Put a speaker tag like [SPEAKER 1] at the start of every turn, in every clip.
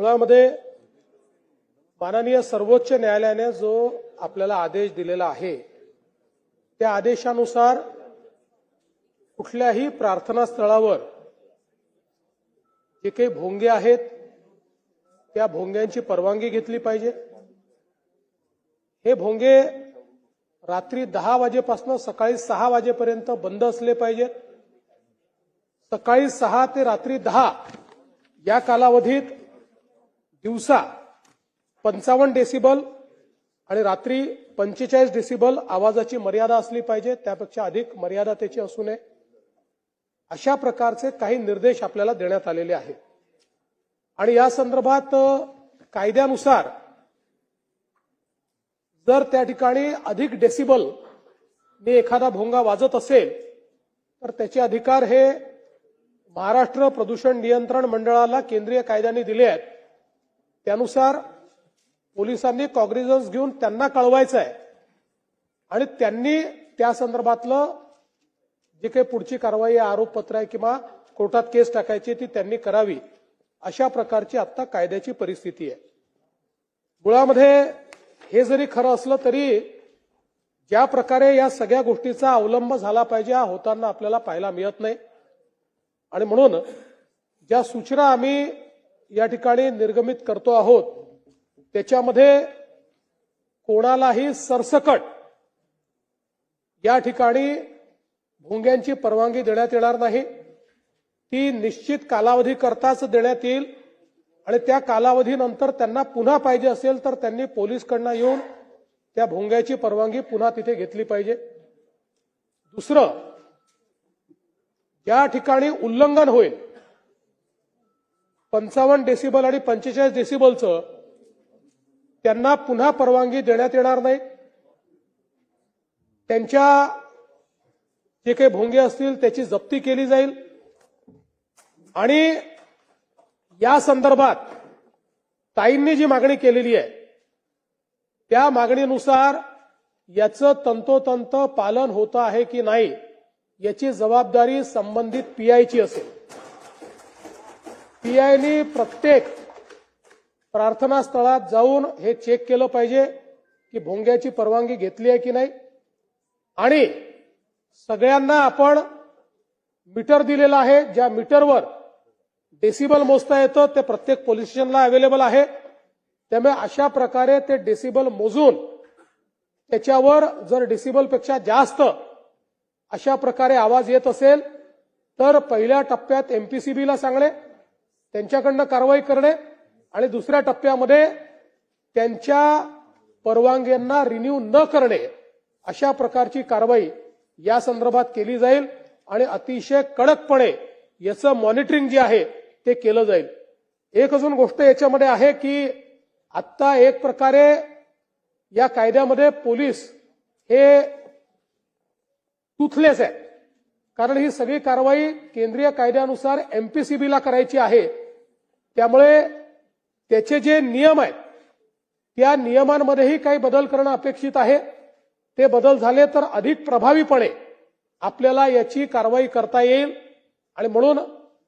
[SPEAKER 1] मुळामध्ये माननीय सर्वोच्च न्यायालयाने जो आपल्याला आदेश दिलेला आहे त्या आदेशानुसार कुठल्याही प्रार्थनास्थळावर जे काही भोंगे आहेत त्या भोंग्यांची परवानगी घेतली पाहिजे. हे भोंगे रात्री दहा वाजेपासून सकाळी सहा वाजेपर्यंत बंद असले पाहिजेत. सकाळी सहा ते रात्री दहा या कालावधीत दिवसा पंचावन्न डेसिबल आणि रात्री पंचेचाळीस डेसिबल आवाजाची मर्यादा असली पाहिजे त्यापेक्षा अधिक मर्यादा त्याची असू नये. अशा प्रकारचे काही निर्देश आपल्याला देण्यात आलेले आहेत. आणि या संदर्भात कायद्यानुसार जर त्या ठिकाणी अधिक डेसिबल ने एखादा भोंगा वाजत असेल तर त्याचे अधिकार हे महाराष्ट्र प्रदूषण नियंत्रण मंडळाला केंद्रीय कायद्याने दिले आहेत. त्यानुसार पोलिसांनी कॉग्निझन्स घेऊन त्यांना कळवायचं आहे आणि त्यांनी त्या संदर्भातलं जे काही पुढची कारवाई आहे, आरोपपत्र आहे किंवा कोर्टात केस टाकायची ती त्यांनी करावी अशा प्रकारची आता कायद्याची परिस्थिती आहे. मुळामध्ये हे जरी खरं असलं तरी ज्या प्रकारे या सगळ्या गोष्टीचा अवलंब झाला पाहिजे हा होताना आपल्याला पाहायला मिळत नाही. आणि म्हणून ज्या सूचना आम्ही या ठिकाणी निर्गमित करतो आहोत. त्याच्यामध्ये कोणालाही सरसकट या ठिकाणी भोंग्यांची परवानगी देण्यात येणार नाही. ती निश्चित कालावधी करताच देण्यात येईल आणि त्या कालावधीनंतर त्यांना पुन्हा पाहिजे असेल तर त्यांनी पोलीसकडनं येऊन त्या भोंग्याची परवानगी पुन्हा तिथे घेतली पाहिजे. दुसरं ज्या ठिकाणी उल्लंघन होईल पंचावन्न डेसिबल आणि पंचेचाळीस डेसिबलचं त्यांना पुन्हा परवानगी देण्यात येणार नाही. त्यांच्या जे काही भोंगे असतील त्याची जप्ती केली जाईल. आणि या संदर्भात ताईंनी जी मागणी केलेली आहे त्या मागणीनुसार याचं तंतोतंत पालन होतं आहे की नाही याची जबाबदारी संबंधित पीआयची असेल. पीआयनी प्रत्येक प्रार्थना स्थळात जाऊन हे चेक केलं पाहिजे की भोंग्याची परवानगी घेतली आहे की नाही. आणि सगळ्यांना आपण मीटर दिलेलं आहे ज्या मीटरवर डेसिबल मोजता येतं ते प्रत्येक पोलीस स्टेशनला अवेलेबल आहे. त्यामुळे अशा प्रकारे ते डेसिबल मोजून त्याच्यावर जर डेसिबलपेक्षा जास्त अशा प्रकारे आवाज येत असेल तर पहिल्या टप्प्यात एमपीसीबीला सांगणे त्यांच्याकडनं कारवाई करणे आणि दुसऱ्या टप्प्यामध्ये त्यांच्या परवानग्यांना रिन्यू न करणे अशा प्रकारची कारवाई या संदर्भात केली जाईल आणि अतिशय कडकपणे याचं मॉनिटरिंग जे आहे ते केलं जाईल. एक अजून गोष्ट याच्यामध्ये आहे की आत्ता एक प्रकारे या कायद्यामध्ये पोलीस हे टुथलेस आहे कारण ही सगळी कारवाई केंद्रीय कायद्यानुसार एमपीसीबीला करायची आहे. त्यामुळे त्याचे जे नियम आहेत त्या नियमांमध्येही काही बदल करणं अपेक्षित आहे. ते बदल झाले तर अधिक प्रभावीपणे आपल्याला याची कारवाई करता येईल आणि म्हणून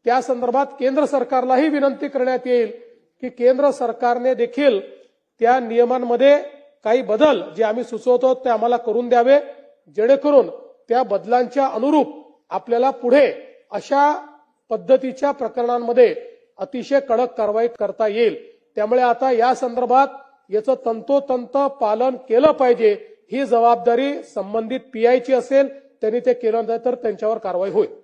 [SPEAKER 1] त्या संदर्भात केंद्र सरकारलाही विनंती करण्यात येईल की केंद्र सरकारने देखील त्या नियमांमध्ये काही बदल जे आम्ही सुचवतो ते आम्हाला करून द्यावे जेणेकरून त्या बदलांच्या अनुरूप आपल्याला पुढे अशा पद्धतीच्या प्रकरणांमध्ये अतिशय कडक कारवाई करता येईल. त्यामुळे आता या संदर्भात याचं तंतोतंत पालन केलं पाहिजे. ही जबाबदारी संबंधित पीआयची असेल त्यांनी ते केलं नाही तर त्यांच्यावर कारवाई होईल.